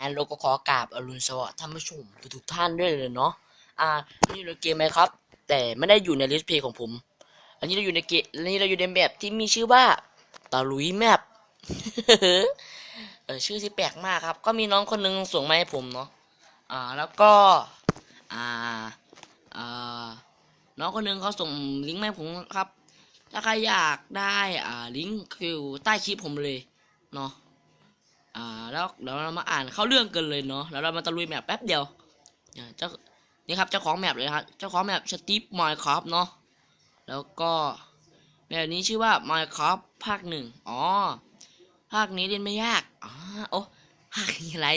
แอนโลก็ขอกราบอรุณสวัสดิ์ท่านผู้ชมทุกท่านด้วยเลยเนาะ อ่า นี่เราเกมไหมครับ แต่ไม่ได้อยู่ในลิสต์เพลย์ของผม อันนี้เราอยู่ในเกมอันนี้เราอยู่ในแมปที่มีชื่อว่าตาลุยแมปเออชื่อที่แปลกมากครับ ก็มีน้องคนนึงส่งมาให้ผมเนาะ อ่า แล้วก็ อ่า อ่า น้องคนนึงเขาส่งลิงก์มาให้ผมครับ ถ้าใครอยากได้ อ่า ลิงก์คือใต้คลิปผมเลย เนาะ อ่าแล้วเดี๋ยวเรามาอ่านเข้าเรื่องกันเลยเนาะแล้วเรามาตะลุยแมปแป๊บเดียวเนี่ยเจ้านี่ครับเจ้าของแมปเลยครับเจ้าของแมปสตีฟมายคราฟเนาะแล้วก็แมปนี้ชื่อว่า Minecraft ภาคหนึ่งอ๋อ ภาคนี้เล่นไม่ยากอ๋อโอ้ภาคนี้อะไร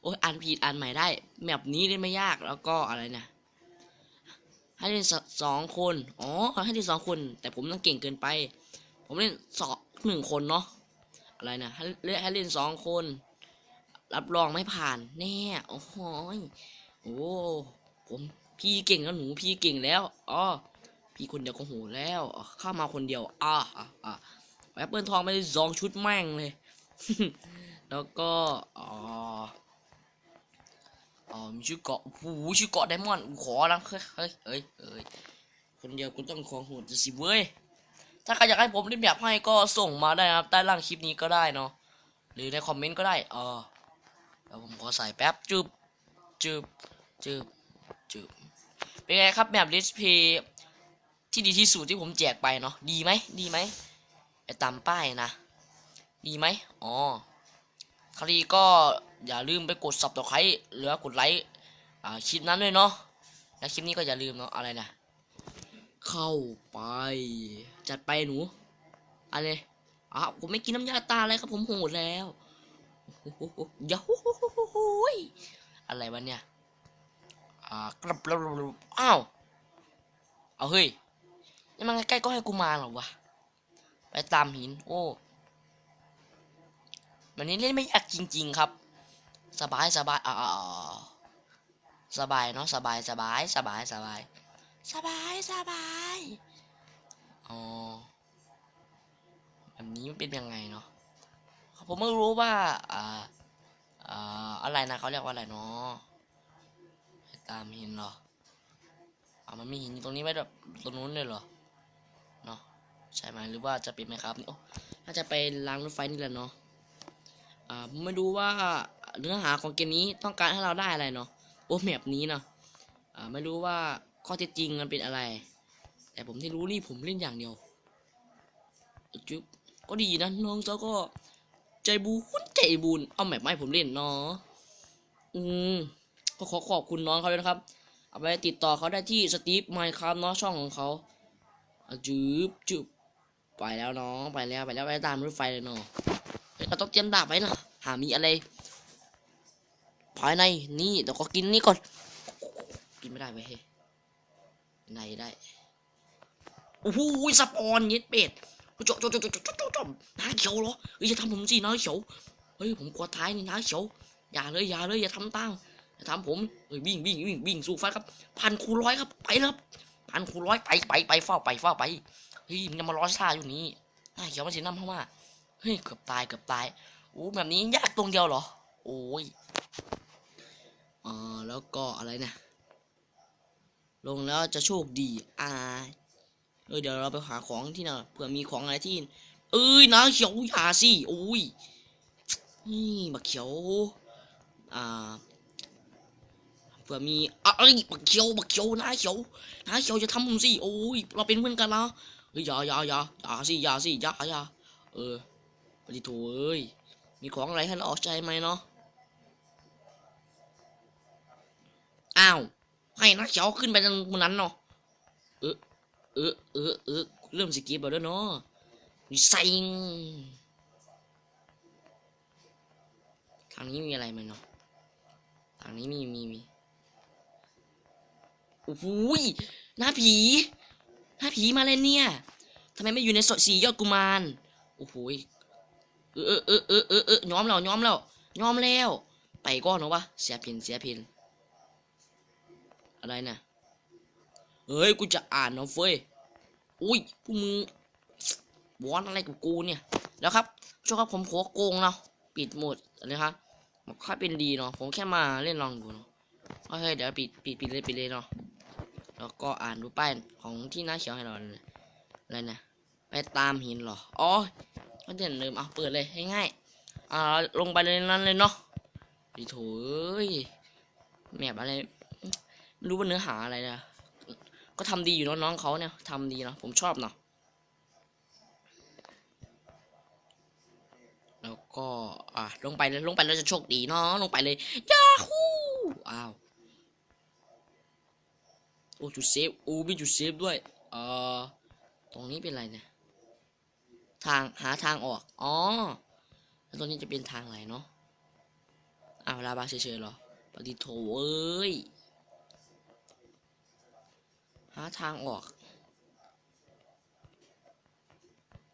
โอ้อ่านผิดอ่านใหม่ได้ แมปนี้เล่นไม่ยากแล้วก็อะไรนะให้เล่นสองคน อ๋อ ให้เล่นสองคน แต่ผมต้องเก่งเกินไป ผมเล่นสองหนึ่งคนเนาะ อะไรนะให้เล่นให้เล่นสองคน รับรองไม่ผ่านแน่โอ้โหยโอ้ผมพี่เก่งแล้วหนูพี่เก่งแล้วอ๋อพี่คนเดียวก็โหแล้วเข้ามาคนเดียวอ่าอ่าอ่าแอปเปิลทองไม่ได้สองชุดแม่งเลย แล้วก็อ๋ออ๋อมีชื่อเกาะโอ้ชื่อเกาะไดมอนด์ขอแล้วเฮ้ยเฮ้ยเฮ้ยเฮ้ยคนเดียวกูต้องของโหดสิเว้ย ถ้าใครอยากให้ผมเล่นแบบให้ก็ส่งมาได้นะครับ ใต้ล่างคลิปนี้ก็ได้เนาะหรือในคอมเมนต์ก็ได้อ๋อเดี๋ยวผมขอใส่แป๊บจึบจึบจึบจืบเป็นไงครับแบบดิสเพย์ที่ดีที่สุดที่ผมแจกไปเนาะดีไหมดีไหมไปตามป้ายนะ ดีไหมอ๋อคราวนี้ก็อย่าลืมไปกดสับตะไคร้หรือกดไลค์คลิปนั้นด้วยเนาะและคลิปนี้ก็อย่าลืมเนาะอะไรนะ เข้าไป จัดไปหนูอะไรอะผมไม่กินน้ำยาตาเลยครับผมโหดแล้วยาฮูยอะไรวะเนี่ย อ่ากรับรับรับอ้าว เอาเฮ้ยนี่มันใกล้ๆก็ให้กูมาเหรอวะ ไปตามหิน โอ้วันนี้เล่นไม่ยากจริง ๆ ครับ สบายสบายอ่าสบายเนาะสบายสบายสบายสบาย สบายสบาย อ๋อ แบบนี้มันเป็นยังไงเนาะ ผมไม่รู้ว่า อ่า อ่า อะไรนะเขาเรียกว่าอะไรเนาะตามหินเหรออ่ามันมีหินตรงนี้ไว้แบบตรงนู้นเลยเหรอ เนาะใช่ไหมหรือว่าจะเป็นไหมครับนี่โอ้น่าจะไปรางรถไฟนี่แหละเนาะ อ่า ไม่รู้ว่าเนื้อหาของเกมนี้ต้องการให้เราได้อะไรเนาะ โอ้แมปนี้เนาะ อ่า ไม่รู้ว่า ข้อเท็จจริงมันเป็นอะไร แต่ผมที่รู้นี่ผมเล่นอย่างเดียวจุ๊บก็ดีนะน้องเจ้าก็ ใจบุญใจบุญเอาแมปมาให้ผมเล่นเนาะอืมก็ขอขอบคุณน้องเขาด้วยนะครับ เอาไปติดต่อเขาได้ที่สตีฟไมค์ครับเนาะช่องของเขาอะจืบจืบไปแล้วน้องไปแล้วไปแล้วไปตามรถไฟเลยเนาะเราต้องเตรียมดาบไว้นะหามีอะไร ภายในนี่เดี๋ยวก็กินนี่ก่อน กินไม่ได้เว้ยเฮ้ ในได้โอ้โหสปอนเย็ดเป็ดจบจบจบจบจบจบน้าเขียวเหรอเฮ้ยอย่าทำผมสิน้าเขียวเฮ้ยผมกลัวท้ายนี่น้าเขียวอย่าเลยอย่าเลยอย่าทำตั้งอย่าทำผมเฮ้ยวิ่งวิ่งวิ่งวิ่งสู้ฟ้าครับพันคูร้อยครับไปครับพันคูร้อยไปไปไปเฝ้าไปเฝ้าไปเฮ้ยมันจะมาล้อชาอยู่นี้น้าเขียวมันเสีน้ำเข้ามาเฮ้ยเกือบตายเกือบตายโอ้แบบนี้ยากตรงเดียวเหรอโอ้ยอ่าแล้วก็อะไรเนี่ย ลงแล้วจะโชคดีอ่าเออเดี๋ยวเราไปหาของที่น่ะเผื่อมีของอะไรที่ เอ้ยนะเขียวอย่าสิโอ้ยนี่บักเขียว อ่าเผื่อมีอะไรบักเขียวบักเขียวนะเขียวนะเขียวจะทำผมสิโอ้ยเราเป็นเพื่อนกันนะเฮ้ยอย่าอย่าอย่าอย่าสิอย่าสิอย่าอย่าเออปฏิโถเอ้ยมีของอะไรให้เราออกใจไหมเนาะอ้าว ให้นะเขียวขึ้นไปตรงนั้นเนาะเออเออเออเออเริ่มสกีบแล้วเนาะมีไซงทางนี้มีอะไรไหมเนาะทางนี้มีมีมีโอ้โหยหน้าผีหน้าผีมาเลยเนี่ยทำไมไม่อยู่ในสดสียอดกุมารโอ้โหยเออเออเออเออเออย้อมแล้วย้อมแล้วย้อมแล้ว ไปก่อนเหรอวะเสียเพนเสียเพน อะไรนะเฮ้ยกูจะอ่านเนาะเฟ้ยอุ้ยพวกมึงวอนอะไรกับกูเนี่ยแล้วครับช่วงครับผมขอโกงเนาะปิดหมดนะครับมันค่อยเป็นดีเนาะผมแค่มาเล่นลองดูเนาะโอเคเดี๋ยวปิดปิดปิดเลยปิดเลยเนาะแล้วก็อ่านดูป้ายของที่หน้าเขียวให้เราเลยอะไรนะไปตามหินหรออ๋อก็เด่นเดิมเอาเปิดเลยง่ายๆอ่าลงไปเลยนั้นเลยเนาะดีโถเอ้ยแมปอะไร รู้ว่าเนื้อหาอะไรนะ ก็ทำดีอยู่น้องๆเขาเนี่ยทำดีเนาะผมชอบเนาะแล้วก็อะลงไปเลยลงไปแล้วจะโชคดีเนาะลงไปเลยยาฮูอ้าวโอ้จุดเซฟโอ้มีจุดเซฟด้วยเอ่อตรงนี้เป็นอะไรเนี่ยทางหาทางออกอ๋อแล้วตรงนี้จะเป็นทางอะไหนเนาะอ้าวลาบาเฉยๆหรอปฏิโถเอ้ยาทางออก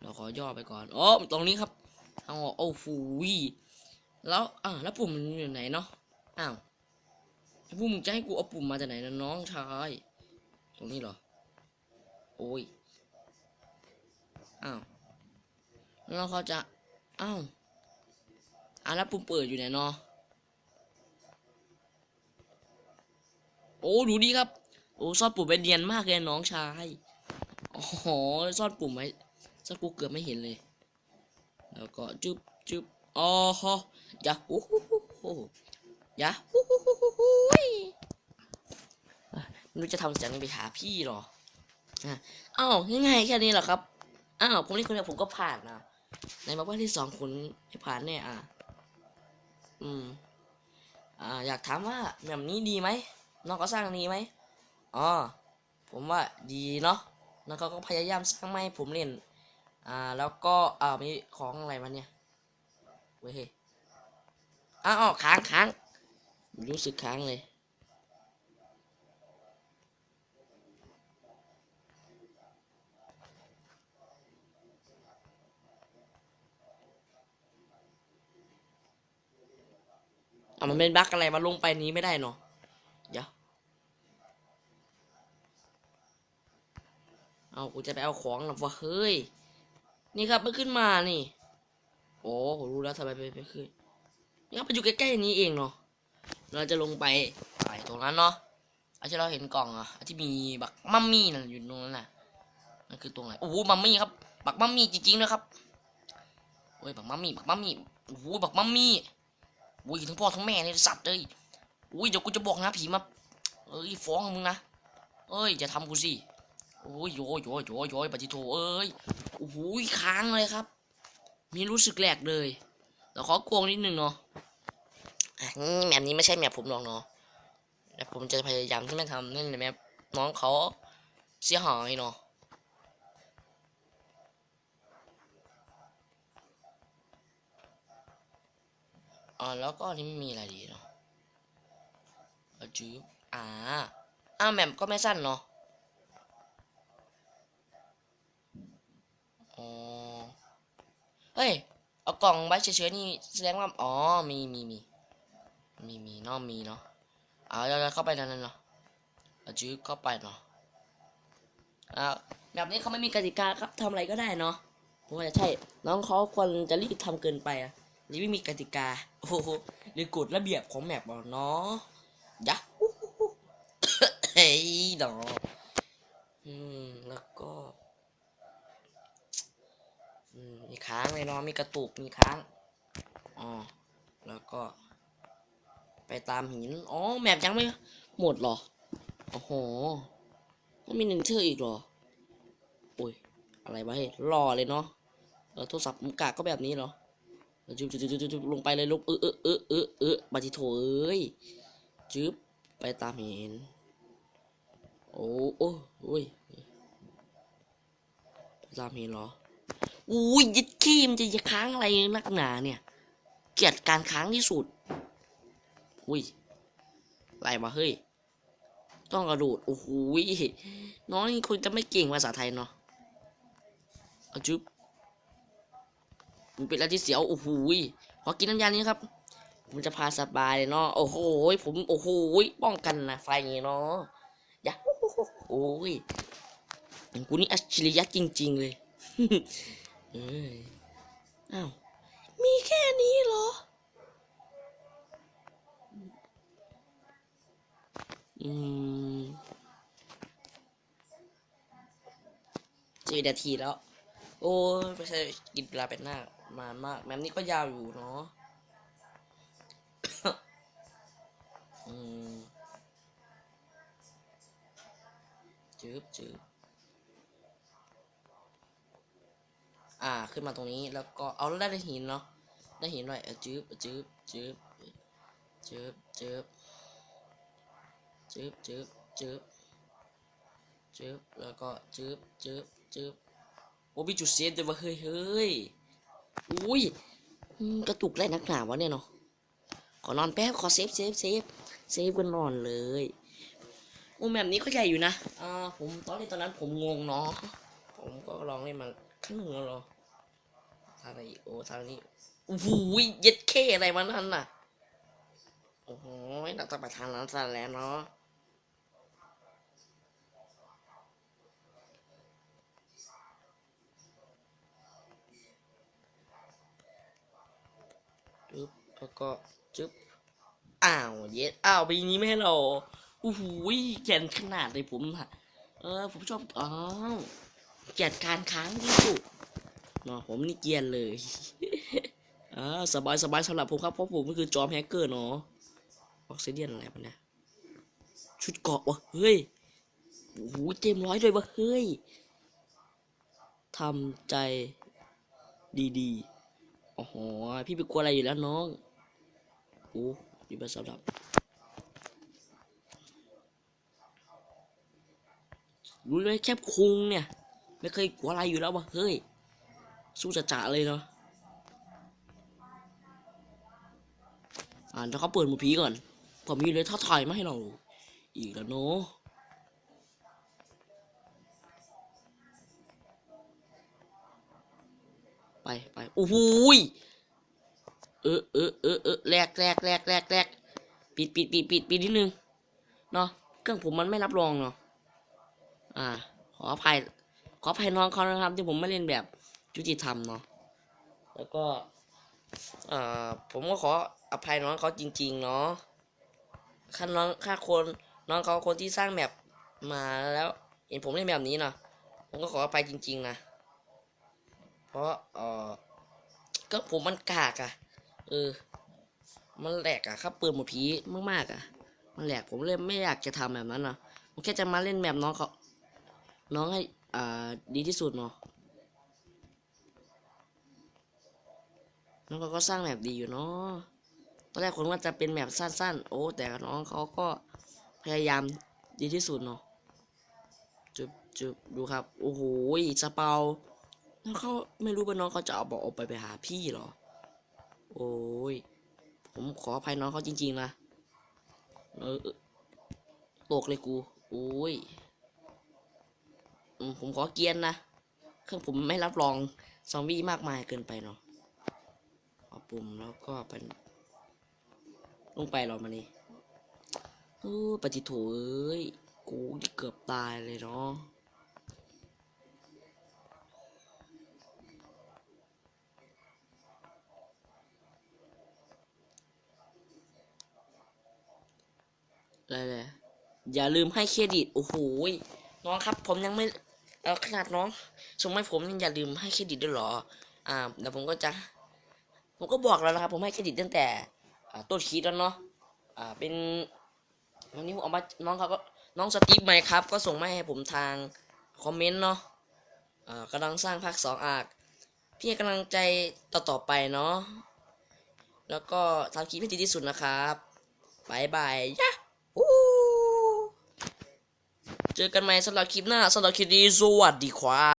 เราขอย่อไปก่อนอ๋อตรงนี้ครับ ทางออกโอ้ฟูยแล้วอ่าแล้วปุ่มมันอยู่ไหนเนาะอ้าวแล้วปุ่มมึงจะให้กูเอาปุ่มมาจากไหนนะน้องชายตรงนี้เหรอ โอ้ยอ้าวแล้วเขาจะอ้าวอ่าแล้วปุ่มเปิดอยู่ไหนเนาะโอ้ดูดีครับ โอ้ซ่อนปุ่มไปเนียนมากเลยน้องชายโอ้โหซ่อนปุ่มไว้ซ่อนกูเกือบไม่เห็นเลย แล้วก็จุ๊บจุ๊บอ๋อฮะยาฮูฮูฮูฮูยาฮูฮูฮูฮูฮูยอะไม่รู้จะทำเสียงไปหาพี่หรออ้าวง่ายๆแค่นี้เหรอครับอ้าวผมนี่คนเดียวผมก็ผ่านนะในบอกว่าที่สองคุณไม่ผ่านแน่อะ อืม อ่า อยากถามว่าแบบนี้ดีไหมน้องก็สร้างดีไหม อ๋อผมว่าดีเนาะแล้วเขาก็พยายามสร้างไมาให้ผมเล่น อ่า แล้วก็อ่ามีของอะไรมาเนี่ยเว้ยอ้าวค้างค้างรู้สึกค้างเลย อะมันเป็นบั๊กอะไรมาลงไปนี้ไม่ได้เนาะ เอากูจะไปเอาของหรอวะเฮ้ย นี่ครับมันขึ้นมานี่ โอ้ผมรู้แล้วทำไมไปขึ้น นี่ครับมันอยู่ใกล้ๆนี้เองเนาะ เราจะลงไปไปตรงนั้นเนาะอาที่เราเห็นกล่องอะที่มีบักมัมมี่นั่นอยู่ตรงนั้นน่ะนั่นคือตรงไหนโอ้โหมัมมี่ครับ บักมัมมี่จริงๆนะครับโอ้ยบักมัมมี่บักมัมมี่โอ้โหบักมัมมี่โอ้ยทั้งพ่อทั้งแม่เลยสัตว์เลยโอ้ยเดี๋ยวกูจะบอกนะผีมาเอ้ยฟ้องมึงนะเอ้ยอย่าทำกูสิ โอ้ยโยยโยยโยยโยยปฏิโทเอ้ยโอ้โหค้างเลยครับ มีรู้สึกแหลกเลยแต่ขอโกงนิดนึงเนาะอะแมปนี้ไม่ใช่แมปผมหรอกเนาะแต่ผมจะพยายามที่ไม่ทำนั่นแหละแมปน้องเขาเสียหายเนาะอ่าแล้วก็นนี้ไม่มีอะไรดีเนาะจืบอ่าอ้าวแมปก็ไม่สั้นเนาะ อ๋อ เฮ้ย เอากล่องไว้เฉยๆนี่แสดงว่า อ๋อ มีมีมีมีมีเนาะมีเนาะเอาเราเข้าไปนั่นเนาะเอาจื้อเข้าไปเนาะอ่าแบบนี้เขาไม่มีกติกาครับทำอะไรก็ได้เนาะผมว่าจะใช่ น้องเขาควรจะรีบทำเกินไปอะนี่ไม่มีกติกา โอ้โหหรือกฎระเบียบของแมปเนาะยะเฮ้ยดออืม แล้วก็ มีค้างเลยเนาะมีกระตุกมีค้างอ๋อแล้วก็ ไปตามหินอ๋อแมปยังไม่หมดหรอโอ้โหต้องมีหนึ่งเชื่ออีกหรอโอ้ยอะไรวะเฮ้ยรอเลยเนาะเออโทรศัพท์มุกกาก็แบบนี้เหรอจุ๊บจุ๊บจุ๊บจุ๊บลงไปเลยลงเออเออเออเออเออบาจิโถเอ้ยจึ๊บไปตามหินโอ้โอ้ยไปตามหินเหรอ อุ้ยยิดขี้มันจะจะค้างอะไรนักหนาเนี่ย เกลียดการค้างที่สุด อุ้ยอะไรมาเฮ้ย ต้องกระโดด โอ้โหยน้องนี่คงจะไม่เก่งภาษาไทยเนาะเอาจุ๊บมันเป็นอะไรที่เสียว โอ้โหยขอกินน้ำยานี้ครับ ผมจะพาสบายเลยเนาะ โอ้โห ผม โอ้โหยป้องกันนะไฟเนาะ อย่า โอ้ยกูนี่อัจฉริยะจริง ๆ เลย เออยอ้าว มีแค่นี้เหรอ อืมจีนาทีแล้ว โอ้ไม่ใช่กินเวลาเป็นหน้ามามาก แมมนี่ก็ยาวอยู่เนาะอืมจืบจืบ อ่า ขึ้นมาตรงนี้ แล้วก็เอาแล้ได้หินเนาะ ได้หินหน่อยเออจืบจืบจืบจืบจืบจืบจืบจืบจืบแล้วก็จืบจืบจืบโอ้มีจุดเซฟด้วยวะเฮ้ยเฮ้ยอุ้ยกระตุกแรนักหนาวะเนี่ยเนาะ ขอนอนแป๊บ ขอเซฟเซฟเซฟเซฟกันนอนเลยโอ้แบบนี้ก็ใหญ่อยู่นะอ่าผมตอนเล่นตอนนั้นผมงงเนาะ ผมก็ลองเล่นมาขั้น หนึ่งแล้วเหรอทางไหนอีกโอ้ทางนี้โอ้โหเย็ดเคอะไรวะนั่นน่ะ โอ้โหเราต้องไปทางนั้นซะแล้วเนาะจึ๊บแล้วก็จึ๊บอ้าวเย็ดอ้าวปีนี้ไม่ให้เราโอ้โหแกนขนาดเลยผมอะเออ ผมชอบอ้าว เกียดการค้างที่สุดเนาะผมนี่เกียนเลยอ่าสบายสบายสำหรับผมครับเพราะผมก็คือจอมแฮกเกอร์เนาะออกซิเดียนอะไรมันเนี่ยชุดเกาะวะเฮ้ยโอ้โหเต็มร้อยเลยวะเฮ้ยทำใจดีๆโอ้โหพี่ไปกลัวอะไรอยู่แล้วน้องโอ้ดีมาสำหรับรู้เลยแคบคุงเนี่ย ไม่เคยกลัวอะไรอยู่แล้ววะเฮ้ย สู้จะจ่าเลยเนาะอ่าแล้วเขาเปิดหมูผีก่อน ผมมีเลยท้าทายมาให้เรา อีกแล้วเนาะไปไปโอ้โหเออเออเออเออแลกแลกแลกแลกแลกปิดปิดปิดปิดปิดนิดนึง เนาะเครื่องผมมันไม่รับรองเนาะ อ่า ขออภัย ขออภัยน้องเขานะครับ ที่ผมไม่เล่นแบบยุติธรรมเนาะแล้วก็อ่าผมก็ขออภัยน้องเขาจริง ๆ เนาะค่าน้องค่าคนน้องเขาคนที่สร้างแบบมาแล้ว เห็นผมเล่นแบบนี้เนาะผมก็ขออภัยจริง ๆ นะเพราะเออก็ผมมันกากอะเออ มันแหลกอะครับปืนหมดผีมากๆอะมันแหลกผมเลยไม่อยากจะทำแบบนั้นเนาะผมแค่จะมาเล่นแบบน้องเขาน้องให้ อ่าดีที่สุดเนาะน้องเขาก็สร้างแบบดีอยู่เนาะตอนแรกผมว่าจะเป็นแบบสั้นๆ โอ้แต่น้องเขาก็พยายามดีที่สุดเนาะจุบจุบดูครับ โอ้โหสเปาแล้วเขาไม่รู้ว่าน้องเขาจะเอาบอกออกไปไปหาพี่หรอ โอ้ยผมขออภัยน้องเขาจริงๆนะเออตกเลยกู โอ้ย ผมขอเกียนนะ เครื่องผมไม่รับรองซอมบี้มากมายเกินไปเนาะเอาปุ่มแล้วก็เป็นลงไปหรอมานี่โอ้ปฏิโถเอ้ย กูเกือบตายเลยเนาะอะไรเลยอย่าลืมให้เครดิต โอ้โหน้องครับ ผมยังไม่ เอาขนาดน้องส่งมาให้ผมยังอย่าลืมให้เครดิตด้วยหรอ อ่าเดี๋ยวผมก็จะ ผมก็บอกแล้วนะครับผมให้เครดิตตั้งแต่ต้นคลิปแล้วเนาะอ่าเป็นวันนี้ผมเอามาน้องเขาก็น้องสตีฟไหมครับ ก็ส่งมาให้ผมทางคอมเมนต์เนาะอ่ากำลังสร้างภาคสองอากพี่กำลังใจต่อต่อๆไปเนาะแล้วก็ทำคลิปให้ดีที่สุดนะครับบายบายยะอู้ เจอกันใหม่สำหรับคลิปหน้าสำหรับคลิปนี้สวัสดีครับ